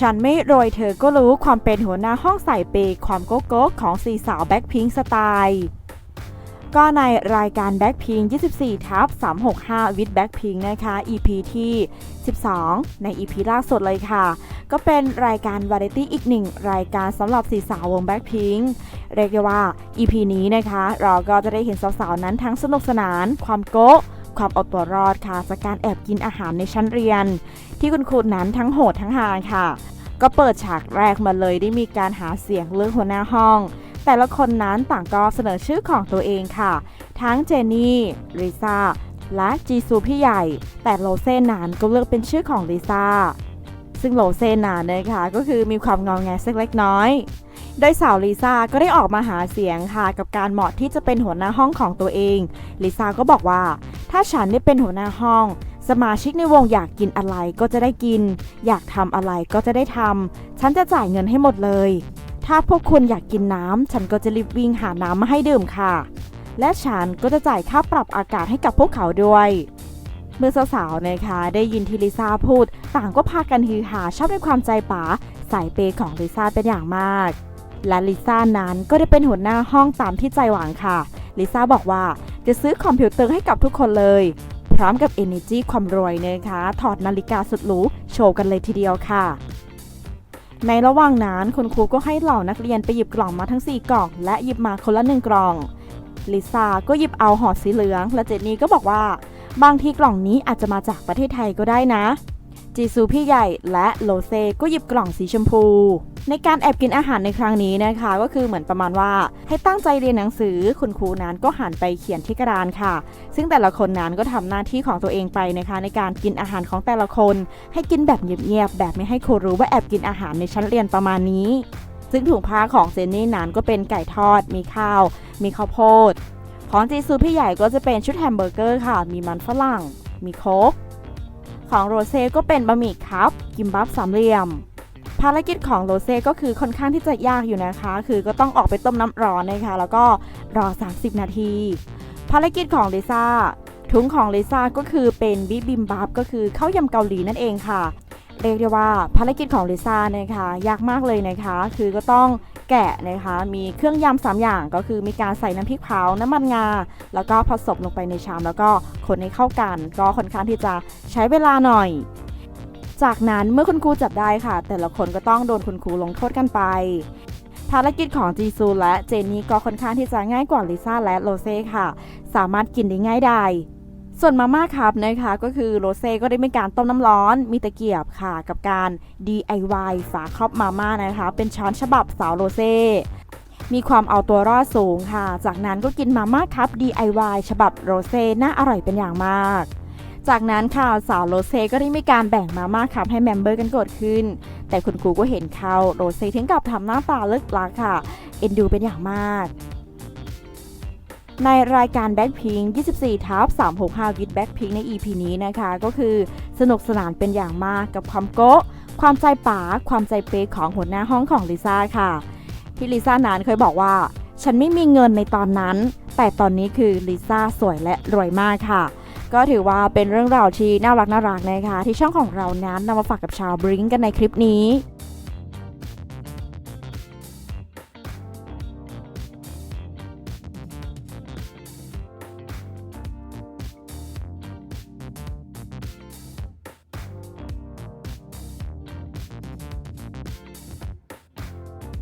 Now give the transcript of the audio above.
ฉันไม่โรยเธอก็รู้ความเป็นหัวหน้าห้องใส่เปความโก๊กโก๊กของสี่สาวแบ็คพิงสไตล์ก็ในรายการ Blackpink 24 ทับ 365 with Blackpink นะคะ EP ที่ 12 ใน EP ล่าสุดเลยค่ะ ก็เป็นรายการวาไรตี้อีกหนึ่งรายการสำหรับสีสาววง Blackpink เรียกได้ว่า EP นี้นะคะ เราก็จะได้เห็นสาวๆ นั้นทั้งสนุกสนาน ความโก๊ะ ความเอาตัวรอดค่ะจากการแอบกินอาหารในชั้นเรียน ที่คุณครูนั้นทั้งโหดทั้งหาค่ะ ก็เปิดฉากแรกมาเลยได้มีการหาเสียงเลือกหัวหน้าห้อง แต่ละคนนั้นต่างก็เสนอชื่อของตัวเองค่ะ ทั้งเจนนี่ลิซ่าและจีซูพี่ใหญ่ แต่โลเซ่นานก็เลือกเป็นชื่อของลิซ่าซึ่งโลเซ่นานนะคะก็คือมีความงองแงสักเล็กน้อย โดยสาวลิซ่าก็ได้ออกมาหาเสียงค่ะกับการเหมาะที่จะเป็นหัวหน้าห้องของตัวเอง ลิซ่าก็บอกว่า ถ้าฉันได้เป็นหัวหน้าห้อง สมาชิกในวงอยากกินอะไรก็จะได้กิน อยากทำอะไรก็จะได้ทำฉันจะจ่ายเงินให้หมดเลย ถ้าพวกคุณอยากกินน้ำฉันก็จะรีบวิ่งหาน้ำมาให้ดื่มค่ะ และฉันก็จะจ่ายค่าปรับอากาศให้กับพวกเขาด้วยเมื่อสาวๆนะคะได้ยินที่ลิซ่าพูด ต่างก็พากันฮือหาชอบในความใจป๋าสายเปย์ของลิซ่าเป็นอย่างมาก และลิซ่านั้นก็ได้เป็นหัวหน้าห้องตามที่ใจหวังค่ะลิซ่าบอกว่า จะซื้อคอมพิวเตอร์ให้กับทุกคนเลย พร้อมกับ Energy ความรวยนะคะ ถอดนาฬิกาสุดหรูโชว์กันเลยทีเดียวค่ะ ในระหว่างนั้นคุณครูก็ให้เหล่านักเรียนไปหยิบกล่องมาทั้ง 4 กล่อง และหยิบมาคนละหนึ่งกล่องลิซ่าก็หยิบเอาห่อสีเหลือง และเจนนี่ก็บอกว่า บางทีกล่องนี้อาจจะมาจากประเทศไทยก็ได้นะ จีซูพี่ใหญ่และโลเซก็หยิบกล่องสีชมพู ในการแอบกินอาหารในครั้งนี้นะคะ ก็คือเหมือนประมาณว่าให้ตั้งใจเรียนหนังสือคุณครูนั้นก็หันไปเขียนที่กระดานค่ะ ซึ่งแต่ละคนนั้นก็ทำหน้าที่ของตัวเองไปนะคะ ในการกินอาหารของแต่ละคน ให้กินแบบเงียบๆแบบไม่ให้ครูรู้ว่าแอบกินอาหารในชั้นเรียนประมาณนี้ ซึ่งถุงผ้าของเจนนี่นั้นก็เป็นไก่ทอด มีข้าว มีข้าวโพดของจีซูพี่ใหญ่ก็จะเป็นชุดแฮมเบอร์เกอร์ค่ะ มีมันฝรั่ง มีโค้ก ของโรเซ่ก็เป็นบะหมี่ครับกิมบับสามเหลี่ยม ภารกิจของโรเซ่ก็คือค่อนข้างที่จะยากอยู่นะคะ คือก็ต้องออกไปต้มน้ำร้อนนะคะแล้วก็รอ 30 นาที ภารกิจของลิซ่าถุงของลิซ่าก็คือเป็นบิบิมบับก็คือข้าวยำเกาหลีนั่นเองค่ะเรียกได้ว่าภารกิจของลิซ่านะคะยากมากเลยนะคะ คือก็ต้อง แกะนะคะ มีเครื่องยำสามอย่างก็คือมีการใส่น้ำพริกเผา น้ำมันงา แล้วก็ผสมลงไปในชาม แล้วก็คนให้เข้ากัน ก็ค่อนข้างที่จะใช้เวลาหน่อย จากนั้นเมื่อคุณครูจับได้ค่ะ แต่ละคนก็ต้องโดนคุณครูลงโทษกันไป ภารกิจของจีซูและเจนนี่ก็ค่อนข้างที่จะง่ายกว่าลิซ่าและโรเซ่ค่ะ สามารถกินได้ง่ายไดาย ส่วนมาม่าครับนะคะก็คือโรเซ่ก็ได้มีการต้มน้ำร้อน มีตะเกียบค่ะกับการ DIY ฝาครอบมาม่านะคะ เป็นช้อนฉบับสาวโรเซ่มีความเอาตัวรอดสูงค่ะ จากนั้นก็กินมาม่าครับ DIY ฉบับโรเซ่น่าอร่อยเป็นอย่างมาก จากนั้นค่ะสาวโรเซ่ก็ได้มีการแบ่งมาม่าครับให้เมมเบอร์กันเกิดขึ้น แต่คุณครูก็เห็นเขาโรเซ่ถึงกับทำหน้าตาเลิกลักค่ะ เอ็นดูเป็นอย่างมาก ในรายการ Blackpink 24ทับ365 with Blackpink ใน EP นี้นะคะ ก็คือสนุกสนานเป็นอย่างมากกับความโก๊ะ ความใจป๋า ความใจเป๊กของหัวหน้าห้องของลิซ่าค่ะ ที่ลิซ่านานเคยบอกว่า ฉันไม่มีเงินในตอนนั้น แต่ตอนนี้คือลิซ่าสวยและรวยมากค่ะ ก็ถือว่าเป็นเรื่องราวที่น่ารักน่ารักนะคะ ที่ช่องของเรานั้นนำมาฝากกับชาวบริงกันในคลิปนี้